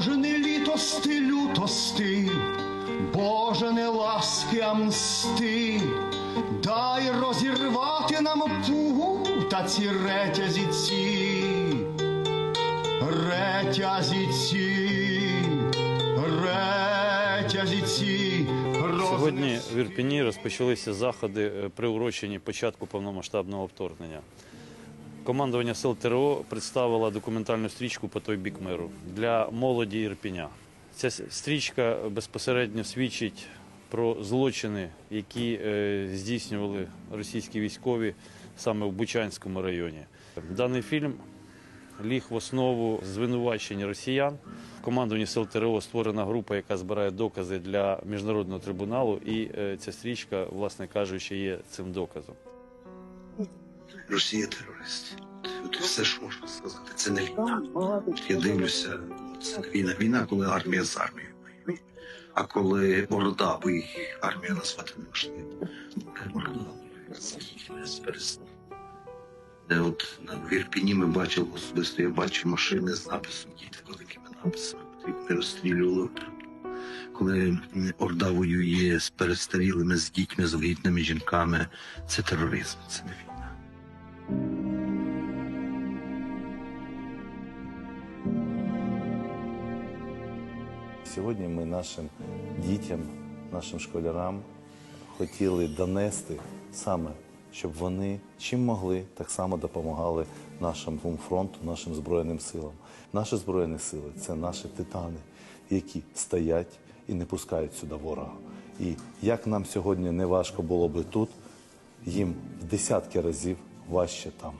Боже, не літости, лютости, Боже, не ласки, а мсти, дай розірвати нам пугу та ці ретязі ці, ретязі ці, ретязі ці. Сьогодні в Ірпіні розпочалися заходи, е, приурочені початку повномасштабного вторгнення. Командування сил ТРО представило документальну стрічку по той бік миру для молоді Ірпіня. Ця стрічка безпосередньо свідчить про злочини, які е, здійснювали російські військові саме в Бучанському районі. Даний фільм ліг в основу звинувачень росіян. В командуванні сил ТРО створена група, яка збирає докази для міжнародного трибуналу, і е, ця стрічка, власне кажучи, є цим доказом. Росія терорист. От все, що можна сказати, це не війна. Я дивлюся, це не війна. Війна, коли армія з армією воює. А коли орда, бо їх армія назвати не можливо. Орда. Де от на в Ірпіні ми бачили особисто, я бачу машини з написом, діти великими написами, не розстрілювали. Коли орда воює з перестарілими, з дітьми, з вагітними жінками, це тероризм, це не війна. Сьогодні ми нашим дітям, нашим школярам хотіли донести саме, щоб вони чим могли, так само допомагали нашому фронту, нашим Збройним силам. Наші Збройні сили це наші титани, які стоять і не пускають сюди ворога. І як нам сьогодні не важко було би тут, їм в десятки разів важче там.